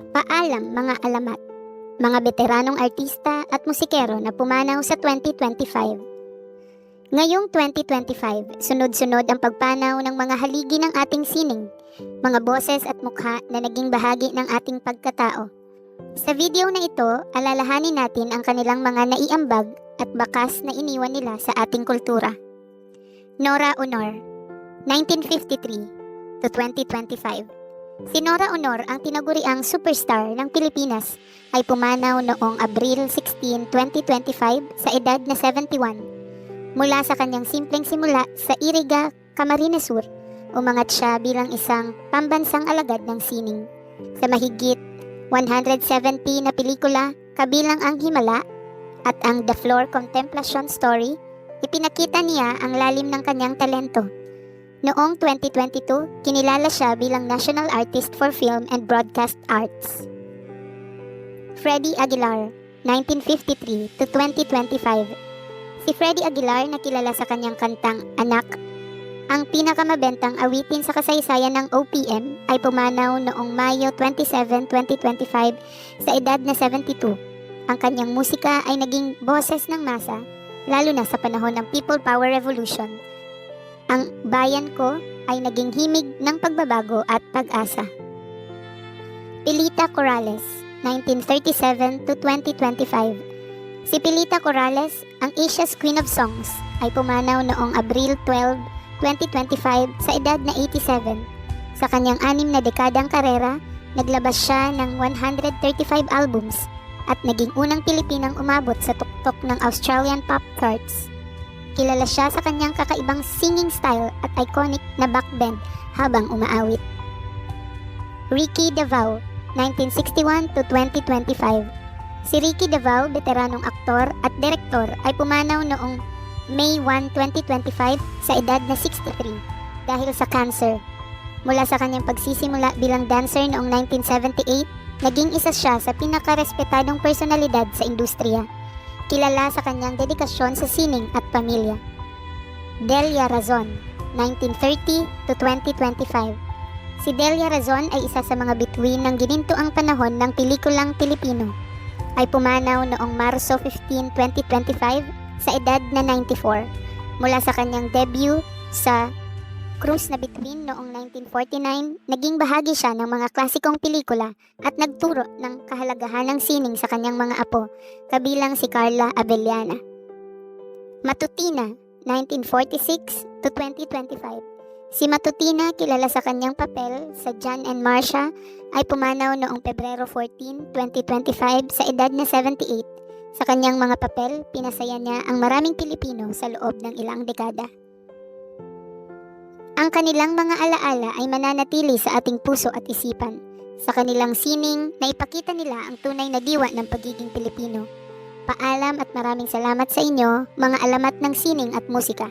Paalam mga alamat, mga veteranong artista at musikero na pumanaw sa 2025. Ngayong 2025, sunod-sunod ang pagpanaw ng mga haligi ng ating sining, mga boses at mukha na naging bahagi ng ating pagkatao. Sa video na ito, alalahanin natin ang kanilang mga naiambag at bakas na iniwan nila sa ating kultura. Nora Honor, 1953 to 2025 Si Nora Honor ang tinaguriang superstar ng Pilipinas ay pumanaw noong Abril 16, 2025 sa edad na 71. Mula sa kanyang simpleng simula sa Iriga, Camarines Sur, umangat siya bilang isang pambansang alagad ng sining. Sa mahigit 170 na pelikula, kabilang ang Himala at ang The Floor Contemplation Story, ipinakita niya ang lalim ng kanyang talento. Noong 2022, kinilala siya bilang National Artist for Film and Broadcast Arts. Freddie Aguilar, 1953 to 2025. Si Freddie Aguilar na kilala sa kanyang kantang Anak, ang pinakamabentang awitin sa kasaysayan ng OPM ay pumanaw noong Mayo 27, 2025 sa edad na 72. Ang kanyang musika ay naging boses ng masa, lalo na sa panahon ng People Power Revolution ang bayan ko ay naging himig ng pagbabago at pag-asa. Pilita Corrales, 1937 to 2025. Si Pilita Corrales, ang Asia's Queen of Songs, ay pumanaw noong Abril 12, 2025 sa edad na 87. Sa kanyang anim na dekadang karera, naglabas siya ng 135 albums at naging unang Pilipinang umabot sa tuktok ng Australian pop charts. Kilala siya sa kanyang kakaibang singing style at iconic na backbend habang umaawit. Ricky Davao, 1961 to 2025. Si Ricky Davao, veteranong aktor at direktor ay pumanaw noong May 1, 2025 sa edad na 63 dahil sa cancer. Mula sa kanyang pagsisimula bilang dancer noong 1978, naging isa siya sa pinakarespetadong personalidad sa industriya kilala sa kanyang dedikasyon sa sining at pamilya. Delia Razon, 1930 to 2025. Si Delia Razon ay isa sa mga bituin ng ginintuang panahon ng pelikulang Pilipino. Ay pumanaw noong Marso 15, 2025 sa edad na 94 mula sa kanyang debut sa Cruz na bituin noong 1949, naging bahagi siya ng mga klasikong pelikula at nagturo ng kahalagahan ng sining sa kanyang mga apo, kabilang si Carla Abellana. Matutina, 1946 to 2025. Si Matutina, kilala sa kanyang papel sa John and Marcia, ay pumanaw noong Pebrero 14, 2025 sa edad na 78. Sa kanyang mga papel, pinasaya niya ang maraming Pilipino sa loob ng ilang dekada. Ang kanilang mga alaala ay mananatili sa ating puso at isipan. Sa kanilang sining, naipakita nila ang tunay na diwa ng pagiging Pilipino. Paalam at maraming salamat sa inyo, mga alamat ng sining at musika.